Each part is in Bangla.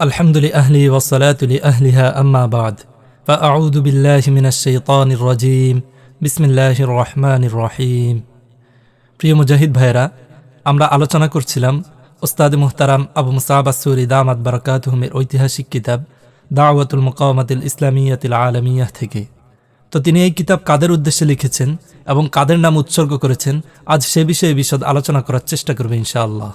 الحمد لأهلي والصلاة لأهلها أما بعد فأعوذ بالله من الشيطان الرجيم بسم الله الرحمن الرحيم প্রিয় মুজাহিদ ভাইরা আমরা আলোচনা করছিলাম ওস্তাদ মুহতারাম আবু মুসাব আসুরি দামাত বারাকাতহুমের ঐতিহাসিক কিতাব দাওয়াতুল মুকাওয়ামাতিল ইসলামিয়াতিল আলমিয়াহ থেকে তো তিনি এই কিতাব কাদের উদ্দেশ্যে লিখেছেন এবং কাদের নাম উৎসর্গ করেছেন আজ সে বিষয়ে বিশদ আলোচনা করার চেষ্টা করবে ইনশাআল্লাহ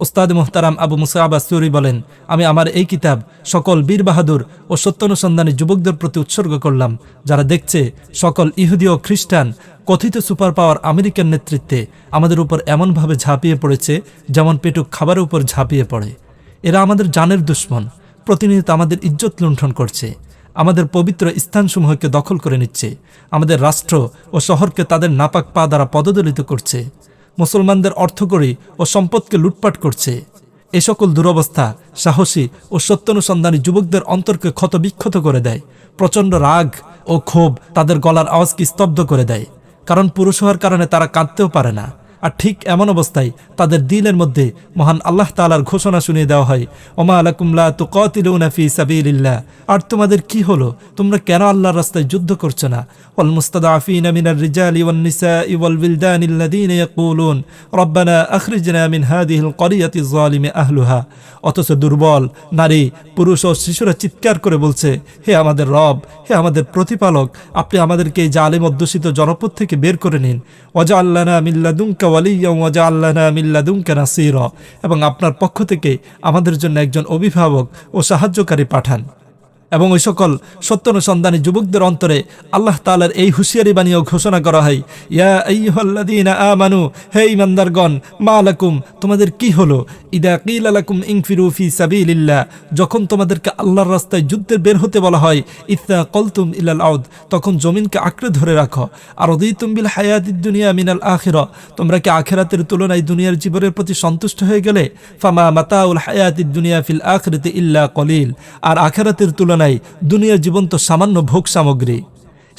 ওস্তাদ মোহতারাম আবু মুসাব আসুরি বলেন, আমি আমার এই কিতাব সকল বীর বাহাদুর ও সত্যানুসন্ধানী যুবকদের প্রতি উৎসর্গ করলাম, যারা দেখছে সকল ইহুদি ও খ্রিস্টান কথিত সুপার পাওয়ার আমেরিকার নেতৃত্বে আমাদের উপর এমনভাবে ঝাঁপিয়ে পড়েছে যেমন পেটুক খাবারের উপর ঝাঁপিয়ে পড়ে। এরা আমাদের জানের দুশ্মন, প্রতিনিয়ত আমাদের ইজ্জত লুণ্ঠন করছে, আমাদের পবিত্র স্থানসমূহকে দখল করে নিচ্ছে, আমাদের রাষ্ট্র ও শহরকে তাদের নাপাক পা দ্বারা পদদলিত করছে। মুসলমানদের অর্থকরী ও সম্পদকে লুটপাট করছে। এ সকল দুরবস্থা, সাহসী ও সত্যানুসন্ধানী যুবকদের অন্তরকে ক্ষতবিক্ষত করে দেয়। প্রচণ্ড রাগ ও ক্ষোভ তাদের গলার আওয়াজকে স্তব্ধ করে দেয়। কারণ পুরুষ হওয়ার কারণে তারা কাঁদতেও পারে না। আর ঠিক এমন অবস্থায় তাদের দিলের মধ্যে মহান আল্লাহ তালার ঘোষণা শুনিয়ে দেওয়া হয়, ওমা আলাকুমলা তু কতিলুনাফি সাবিল্লাহ আর তোমাদের কি হলো? তোমরা কেন আল্লাহর রাস্তায় যুদ্ধ করছ না? ওয়াল মুস্তাদাফিনা মিনার রিজালি ওয়ান নিসাই ওয়াল বিলদান আল্লাযীনা ইয়াকুলুন, রব্বানা আখরিজনা হাদিহিল ক্বরিয়াতি যালিমি আহলুহা। অথচ দুর্বল নারী, পুরুষ ও শিশুরা চিৎকার করে বলছে, হে আমাদের রব, হে আমাদের প্রতিপালক, আপনি আমাদেরকে এই জালিম অধ্যুষিত জনপদ থেকে বের করে নিন। ওয়াজা আল্লানা মিল্লাদুঙ্কা নাসির। এবং আপনার পক্ষ থেকে আমাদের জন্য একজন অভিভাবক ও সাহায্যকারী পাঠান। এবং ওই সকল সত্য সত্যানুসন্ধানী যুবকদের অন্তরে আল্লাহ তালার এই হুঁশিয়ারি বানিয়েও ঘোষণা করা হয়। ইয়া আইয়ুহাল্লাযীনা আমানু, হে ইমানদারগণ মা আলাকুম তোমাদের কি হলো? ইদা কিল আলাকুম ইনফিরু ফি সাবিলিল্লাহ, যখন তোমাদেরকে আল্লাহর রাস্তায় যুদ্ধের বের হতে বলা হয় ইত্তা কলতুম ইলাল আউদ, তখন জমিনকে আঁকড়ে ধরে রাখো। আর বিল হায়াতিদ দুনিয়া মিনাল আখিরা, তোমরা কি আখেরাতের তুলনায় দুনিয়ার জীবনের প্রতি সন্তুষ্ট হয়ে গেলে? ফামা মাতাউল হায়াতিদ দুনিয়া ফিল আখিরাতি ইল্লা কলিল। আর আখেরাতের তুলনায় দুনিয়ার জীবন তো সামান্য ভোগ সামগ্রী।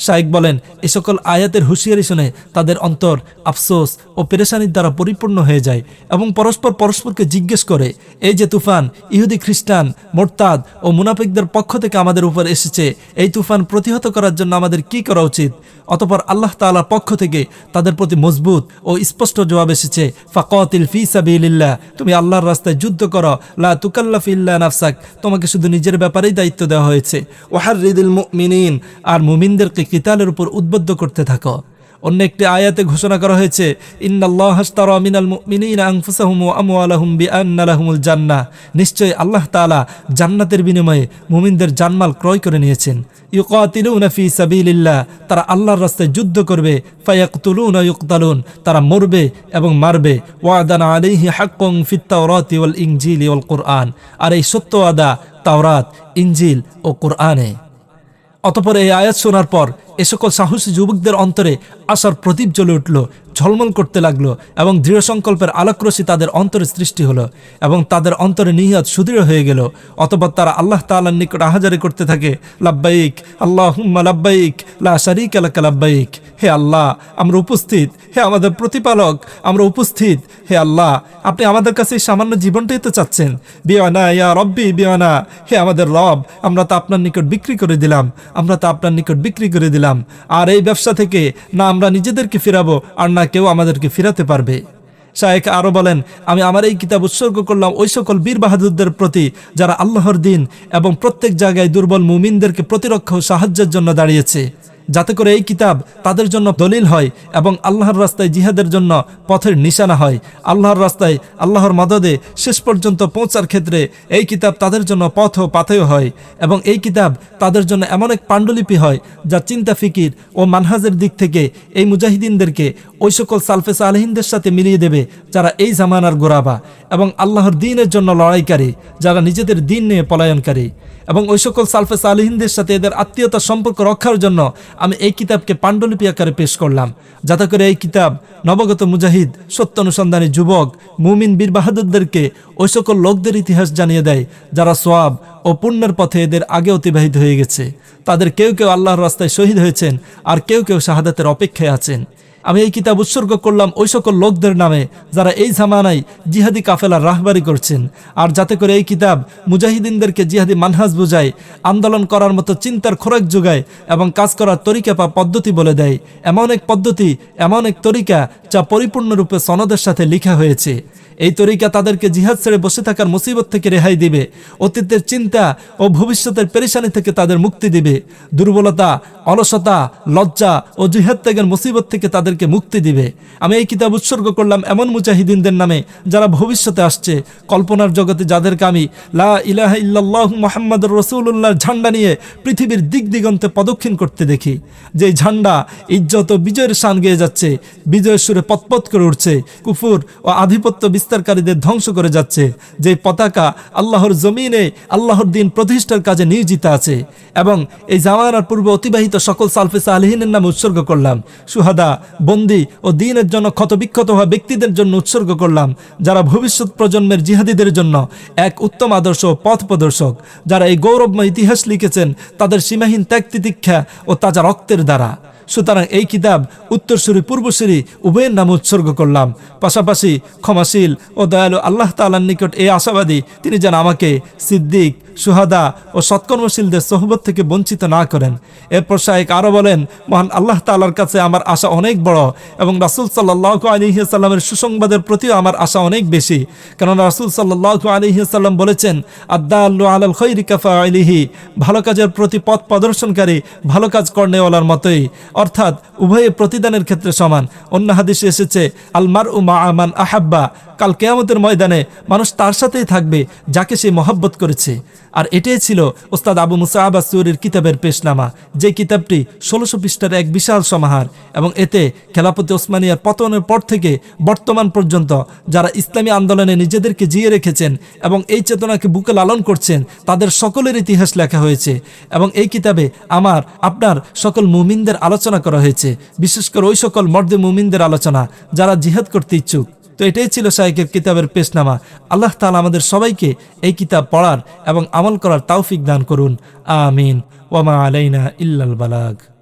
শাইক বলেন, এ সকল আয়াতের হুঁশিয়ারি শুনে তাদের অন্তর আফসোস ও পেরেশানির দ্বারা পরিপূর্ণ হয়ে যায় এবং পরস্পর পরস্পরকে জিজ্ঞেস করে, এই যে তুফান, ইহুদি খ্রিস্টান, মোরতাদ ও মুনাফিকদের পক্ষ থেকে আমাদের উপর এসেছে, এই তুফান প্রতিহত করার জন্য আমাদের কি করা উচিত? অতপর আল্লাহ তালার পক্ষ থেকে তাদের প্রতি মজবুত ও স্পষ্ট জবাব এসেছে, ফাকতিল ফি সাবিল্লাহ তুমি আল্লাহর রাস্তায় যুদ্ধ করো, লা তুকাল্লা ফিল্লা নাফসাক, তোমাকে শুধু নিজের ব্যাপারেই দায়িত্ব দেওয়া হয়েছে ওহার রিদিল মিনিন আর মুমিনদেরকে কিতালের উপর উদ্বুদ্ধ করতে থাকো। অন্য একটি আয়াতে ঘোষণা করা হয়েছে, ইন্নাল্লাহ হাশতারা মিনাল মুমিনিনা আনফুসাহুম ওয়া আমওয়ালাহুম বিআন্না লাহুমুল জান্নাহ। নিশ্চয় আল্লাহ তাআলা জান্নাতের বিনিময়ে মুমিনদের জানমাল ক্রয় করে নিয়েছেন। ইউকাতিলুনা ফি সাবিলিল্লাহ, তারা আল্লাহর রাস্তায় যুদ্ধ করবে, ফায়াকতুলুনা ইউকতালুন, তারা মরবে এবং মারবে। ওয়াদান আলাইহি হাক্কুন ফিত তাওরাতি ওয়াল ইনজিলি ওয়াল কুরআন। আর এই সত্য আদা তাওরাত ইঞ্জিল ও কুরআনে। অতপর এই আয়াত শোনার পর এ সকল সাহসী যুবকদের অন্তরে আশার প্রদীপ জ্বলে উঠল, ঝলমল করতে লাগল এবং দৃঢ় সংকল্পের আলোকরশি তাদের অন্তরে সৃষ্টি হলো এবং তাদের অন্তরে নিহিয়াত সুদৃঢ় হয়ে গেল। অতপর তারা আল্লাহ তাআলার নিকট আহাজারি করতে থাকে, লাব্বাইক আল্লাহ হুম্মা লাব্বাইক, লা শারিক আলাকা লাব্বাইক। হে আল্লাহ, আমরা উপস্থিত। হে আমাদের প্রতিপালক, আমরা উপস্থিত। হে আল্লাহ, আপনি আমাদের কাছে এই সামান্য জীবনটাই তো চাচ্ছেন। বিয়ানা ইয়া রব্বি, বিয়ানা। হে আমাদের রব, আমরা তা আপনার নিকট বিক্রি করে দিলাম। আমরা তা আপনার নিকট বিক্রি করে দিলাম। আর এই ব্যবসা থেকে না আমরা নিজেদেরকে ফিরাবো আর না কেউ আমাদেরকে ফিরাতে পারবে। শায়েক আরও বলেন, আমি আমার এই কিতাব উৎসর্গ করলাম ওই সকল বীর বাহাদুরদের প্রতি যারা আল্লাহর দিন এবং প্রত্যেক জায়গায় দুর্বল মুমিনদেরকে প্রতিরক্ষা ও সাহায্যের জন্য দাঁড়িয়েছে। যাতে করে এই কিতাব তাদের জন্য দলিল হয় এবং আল্লাহর রাস্তায় জিহাদের জন্য পথের নিশানা হয়। আল্লাহর রাস্তায় আল্লাহর মদদে শেষ পর্যন্ত পৌঁছার ক্ষেত্রে এই কিতাব তাদের জন্য পথ ও পাথেয় হয় এবং এই কিতাব তাদের জন্য এমন এক পাণ্ডুলিপি হয় যা চিন্তা, ফিকির ও মানহাজের দিক থেকে এই মুজাহিদিনদেরকে ওই সকল সালফেস আলহিনদের সাথে মিলিয়ে দেবে যারা এই জামানার গোরাবা এবং আল্লাহর দিনের জন্য লড়াইকারী, যারা নিজেদের দিন নিয়ে পলায়নকারী এবং ওই সকল সালফেস আলহিনদের সাথে এদের আত্মীয়তার সম্পর্ক রক্ষার জন্য আমি এই কিতাবকে পাণ্ডুলিপি আকারে পেশ করলাম। যাতে করে এই কিতাব নবগত মুজাহিদ সত্য অনুসন্ধানী যুবক, মুমিন বীর বাহাদুরদেরকে ওই সকল লোকদের ইতিহাস জানিয়ে দেয়, যারা সোয়াব ও পুণ্যের পথে এদের আগে অতিবাহিত হয়ে গেছে। তাদের কেউ কেউ আল্লাহর রাস্তায় শহীদ হয়েছেন আর কেউ কেউ শাহাদাতের অপেক্ষায় আছেন। আমি এই কিতাব উৎসর্গ করলাম ওই সকল লোকদের নামে যারা এই জামানায় জিহাদি কাফেলার রাহবারি করছেন। আর যাতে করে এই কিতাব মুজাহিদিনদেরকে জিহাদি মানহাজ বোঝায়, আন্দোলন করার মতো চিন্তার খোরাক যোগায় এবং কাজ করার তরিকা বা পদ্ধতি বলে দেয়। এমন এক পদ্ধতি, এমন এক তরিকা যা পরিপূর্ণরূপে সনদের সাথে লিখা হয়েছে। এই তরিকা তাদেরকে জিহাদ ছেড়ে বসে থাকার মুসিবত থেকে রেহাই দিবে। অতীতের চিন্তা ও ভবিষ্যতের পেরেশানি থেকে তাদের মুক্তি দিবে। দুর্বলতা, অলসতা, লজ্জা ও জিহাদ ত্যাগের মুসিবত থেকে তাদেরকে মুক্তি দিবে। আমি এই কিতাব উৎসর্গ করলাম এমন মুজাহিদিনদের নামে যারা ভবিষ্যতে আসছে। কল্পনার জগতে যাদেরকে আমি লা ইলাহা ইল্লাল্লাহু মুহাম্মাদুর রাসূলুল্লাহর ঝান্ডা নিয়ে পৃথিবীর দিক দিগন্তে প্রদক্ষিণ করতে দেখি। যে ঝান্ডা ইজ্জত ও বিজয়ের শান গেয়ে যাচ্ছে, বিজয়ের সুরে পতপত করে উঠছে। কুফুর ও আধিপত্য বিস্তারকারীদের ধ্বংস করে যাচ্ছে, যে পতাকা আল্লাহর জমিনে আল্লাহর দিন প্রতিষ্ঠার কাজে নিয়োজিত আছে। এবং এই জামানার পূর্বে অতিবাহিত সকল সালফেসা আলহিনের নামে উৎসর্গ করলাম। সুহাদা, বন্দি ও দিনের জন্য ক্ষতবিক্ষত হওয়া ব্যক্তিদের জন্য উৎসর্গ করলাম, যারা ভবিষ্যৎ প্রজন্মের জিহাদিদের জন্য এক উত্তম আদর্শ পথ প্রদর্শক। যারা এই গৌরবময় ইতিহাস লিখেছেন, তাদের সীমাহীন ত্যাগ তিতিক্ষা ও তাজা রক্তের দ্বারা। সুতরাং এই কিতাব উত্তরসূরি পূর্বসূরি উভয়ের নাম উৎসর্গ করলাম। পাশাপাশি ক্ষমাশীল ও দয়ালু আল্লাহ তালার নিকট এই আশাবাদী তিনি যেন আমাকে সিদ্দিক সুহাদা ও সৎকর্মশীলদের সোহবত থেকে বঞ্চিত না করেন। এরপর শাহেক আরও বলেন, মহান আল্লাহ তালার কাছে আমার আশা অনেক বড় এবং রাসুল সাল্লাহ আলিহাল্লামের সুসংবাদের প্রতিও আমার আশা অনেক বেশি। কেননা রাসুল সাল্লাহ আলিহাল্লাম বলেছেন আদা আল্লু আলাল খৈরি কাফা আলিহি ভালো কাজের প্রতি পথ প্রদর্শনকারী ভালো কাজ করনেওয়ালার মতোই। অর্থাৎ উভয়ে প্রতিদানের ক্ষেত্রে সমান। অন্য হাদিসে এসেছে আলমার উ মা আমান আহাব্বা কাল কেয়ামতের ময়দানে মানুষ তার সাথেই থাকবে, যাকে সে মহব্বত করেছে। আর এটাই ছিল ওস্তাদ আবু মুসা আব্বাস সুরের কিতাবের পেশনামা। যে কিতাবটি ষোলোশো পৃষ্ঠার এক বিশাল সমাহার এবং এতে খেলাপতি ওসমানিয়ার পতনের পর থেকে বর্তমান পর্যন্ত যারা ইসলামী আন্দোলনে নিজেদেরকে জিয়ে রেখেছেন এবং এই চেতনাকে বুকে লালন করছেন, তাদের সকলের ইতিহাস লেখা হয়েছে এবং এই কিতাবে আমার, আপনার সকল মুমিনদের আলোচনা করা হয়েছে। বিশেষ করে ওই সকল মর্দে মুমিনদের আলোচনা যারা জিহাদ করতে ইচ্ছুক। তো এটাই ছিল শাহেকের কিতাবের পেশনামা। আল্লাহ তালা আমাদের সবাইকে এই কিতাব পড়ার এবং আমল করার তাওফিক দান করুন। আমিন। ওমা আলাইনা ইল্লাল বালাগ।